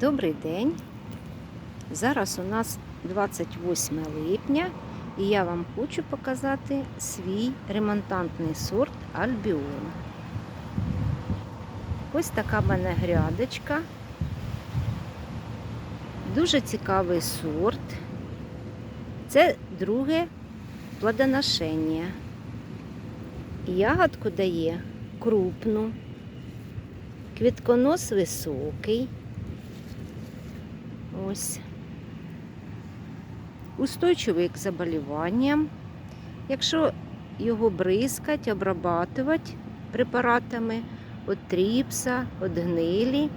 Добрий день. Зараз у нас 28 липня і я вам хочу показати свій ремонтантний сорт Альбіон. Ось така в мене грядочка. Дуже цікавий сорт. Це друге плодоношення. Ягодку дає крупну, квітконос високий. Ось. Устойчивий к заболіванням. Якщо його бризкать, обрабатувати препаратами від тріпса, від гнилі,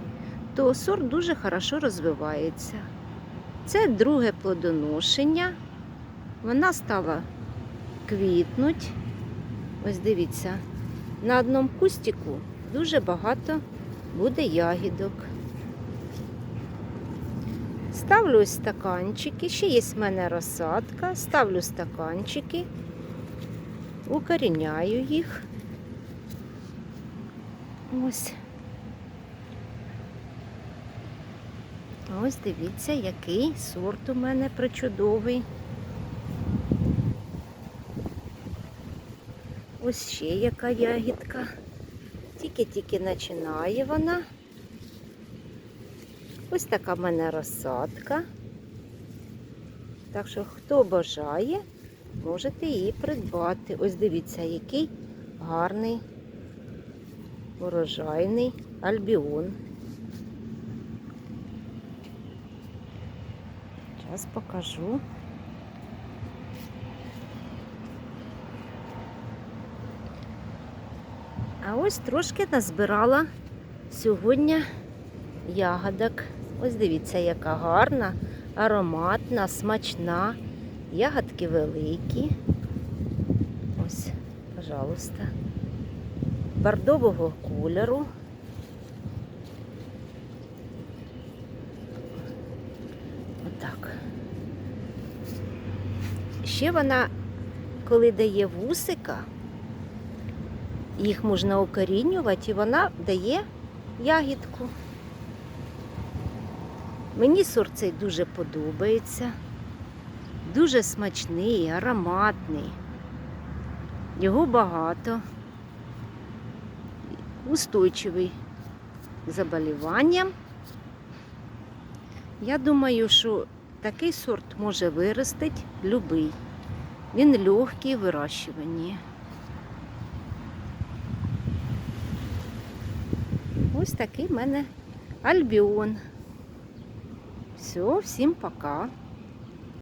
то сорт дуже хорошо розвивається. Це друге плодоношення. Вона стала квітнуть. Ось дивіться, на одному кустику дуже багато буде ягідок. Ставлю стаканчики, ще є в мене розсадка, ставлю стаканчики, укоріняю їх. Ось. Ось дивіться, який сорт у мене причудовий. Ось ще яка ягідка. Тільки-тільки починає вона. Ось така в мене розсадка. Так що, хто бажає, можете її придбати. Ось дивіться, який гарний урожайний альбіон. Зараз покажу. А ось трошки назбирала сьогодні ягодок. Ось дивіться, яка гарна, ароматна, смачна. Ягодки великі. Ось, пожалуйста. Бордового кольору. Отак. Ще вона, коли дає вусика, їх можна укорінювати, і вона дає ягідку. Мені сорт цей дуже подобається. Дуже смачний, ароматний. Його багато. Устойчивий заболіванням. Я думаю, що такий сорт може виростити любий. Він легкий в вирощуванні. Ось такий в мене альбіон. Все, всім пока.